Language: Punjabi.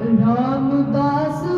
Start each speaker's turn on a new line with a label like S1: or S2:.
S1: ਰਾਮਦਾਸ